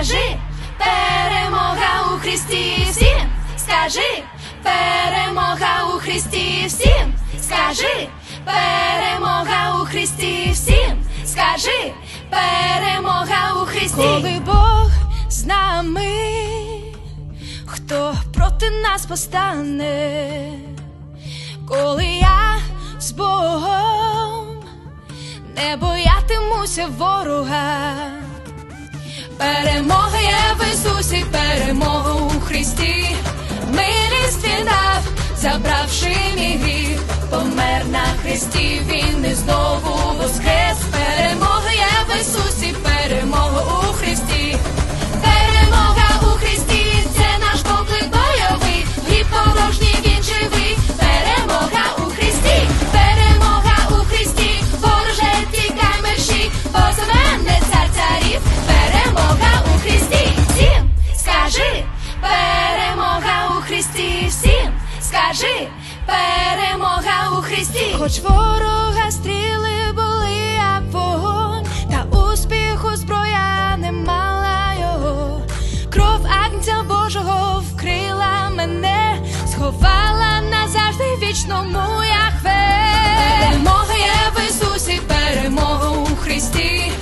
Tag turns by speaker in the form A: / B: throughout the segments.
A: скажи, перемога у Христі всім, скажи, перемога у Христі всім, скажи, перемога у Христі всім, скажи, перемога у Христі.
B: Коли Бог з нами, хто проти нас постане, коли я з Богом не боятимуся ворога. Перемога є в Ісусі, перемога у Христі, милість він дав, забравши мій гріх, помер на Христі, він і знову воскрес.
A: Скажи, перемога у Христі.
B: Хоч ворога стріли були, як вогонь, та успіху зброя не мала його. Кров агнця Божого вкрила мене, сховала назавжди вічному Яхве. Перемога є в Ісусі, перемога у Христі.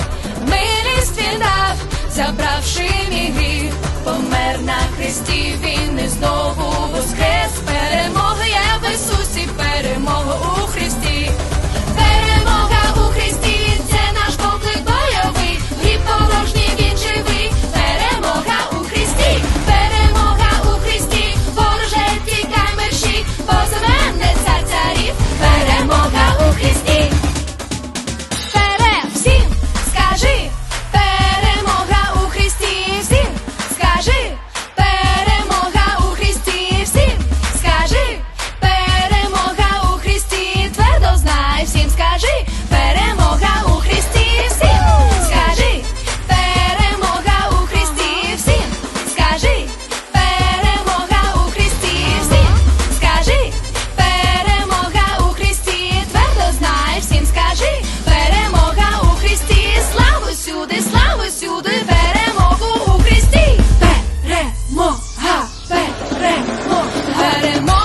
B: Милість він дав, забравши мій гріх, помер на Христі, він і знову воскрес. Let it